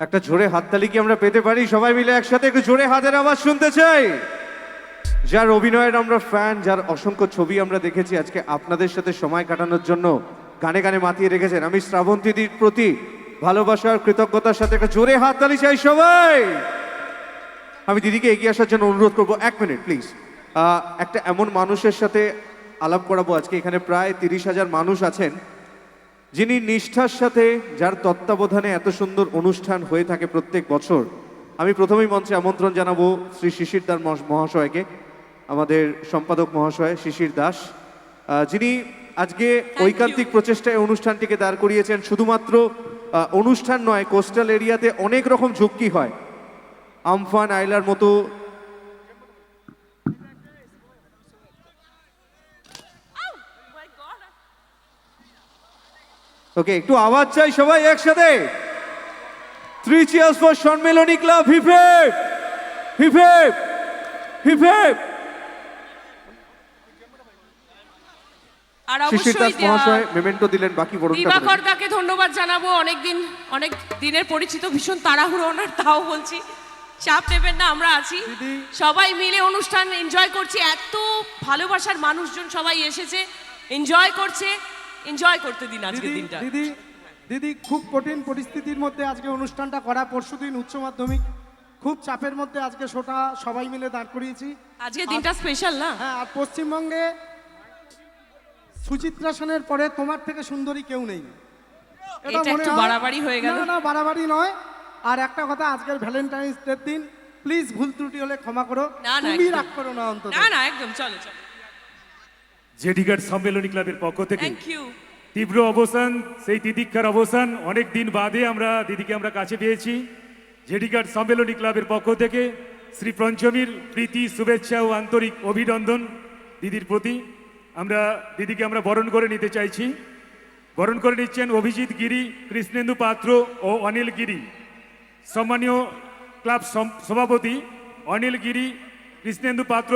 একটা জোরে হাততালি কি আমরা পেতে পারি? সবাই মিলে একসাথে একটু জোরে হাতের আওয়াজ শুনতে চাই। যার অভিনয়ের আমরা ফ্যান যার অসংখ্য ছবি আমরা দেখেছি আজকে আপনাদের সাথে সময় কাটানোর জন্য গানে গানে মাতিয়ে রেখেছেন আমি শ্রাবন্তীদির প্রতি ভালোবাসার কৃতজ্ঞতার সাথে একটা জোরে হাততালি চাই সবাই। আমি দিদিকে এগিয়ে আসার জন্য অনুরোধ করব, এক মিনিট প্লিজ একটা এমন মানুষের সাথে আলাপ করাবো, আজকে এখানে প্রায় তিরিশ হাজার মানুষ আছেন। যিনি নিষ্ঠার সাথে যার তত্ত্বাবধানে এত সুন্দর অনুষ্ঠান হয়ে থাকে প্রত্যেক বছর আমি প্রথমেই মঞ্চে আমন্ত্রণ জানাব শ্রী শিশির মহা- মহাশয়কে আমাদের সম্পাদক মহাশয় শিশির দাস। যিনি আজকে ঐকান্তিক প্রচেষ্টায় অনুষ্ঠানটিকে দাঁড় করিয়েছেন। শুধুমাত্র অনুষ্ঠান নয় কোস্টাল এরিয়াতে অনেক রকম ঝুঁকি হয়। আমফান আইলার মতো ওকে একটু আওয়াজ চাই সবাই একসাথে। Three cheers for Sammilani club hip hip hip hip hip hip আর শিশির দাস মহাশয় মেমেন্টো দিলেন বাকি বরণটা দিবাকর দাকে ধন্যবাদ জানাব। অনেক দিন অনেক দিনের পরিচিত ভীষণ তাড়াহুড়ো ওনার তাও বলছি চাপ নেবেন না আমরা আছি। সবাই মিলে অনুষ্ঠান এনজয় করছি। এত ভালোবাসার মানুষজন সবাই এসেছে এনজয় করছে। এনজয় করতে দিন আজকের দিনটা। দিদি দিদি খুব কঠিন পরিস্থিতির মধ্যে আজকে অনুষ্ঠানটা করা। পরশুদিন উচ্চ মাধ্যমিক। খুব চাপের মধ্যে আজকে শোটা সবাই মিলে দাঁড় করিয়েছি। আজকে দিনটা স্পেশাল না? হ্যাঁ আর পশ্চিমবঙ্গে সুচিত্রা সেনের পরে তোমার থেকে সুন্দরী কেউ নেই। এটা একটু হয়- বাড়াবাড়ি হয়ে গেল। না না বাড়াবাড়ি নয়। আর একটা কথা আজকের ভ্যালেন্টাইন্স ডে দিন প্লিজ ভুল ত্রুটি হলে ক্ষমা করো। তুমি। রাগ করো না অন্তত। না না একদম চলো চলো। জেডিঘাট সম্মেলনী ক্লাবের পক্ষ থেকে তীব্র অবসান সেই তিতিক্ষার অবসান অনেক দিন বাদে আমরা দিদিকে আমরা কাছে পেয়েছি। জেডিঘাট সম্মেলনী ক্লাবের পক্ষ থেকে শ্রী পঞ্চমীর প্রীতি শুভেচ্ছা ও আন্তরিক অভিনন্দন দিদির প্রতি। আমরা দিদিকে আমরা বরণ করে নিতে চাইছি। বরণ করে নিচ্ছেন অভিজিৎ গিরি কৃষ্ণেন্দু পাত্র ও অনিল গিরি। সম্মানীয় ক্লাব সভাপতি অনিল গিরি কৃষ্ণেন্দু পাত্র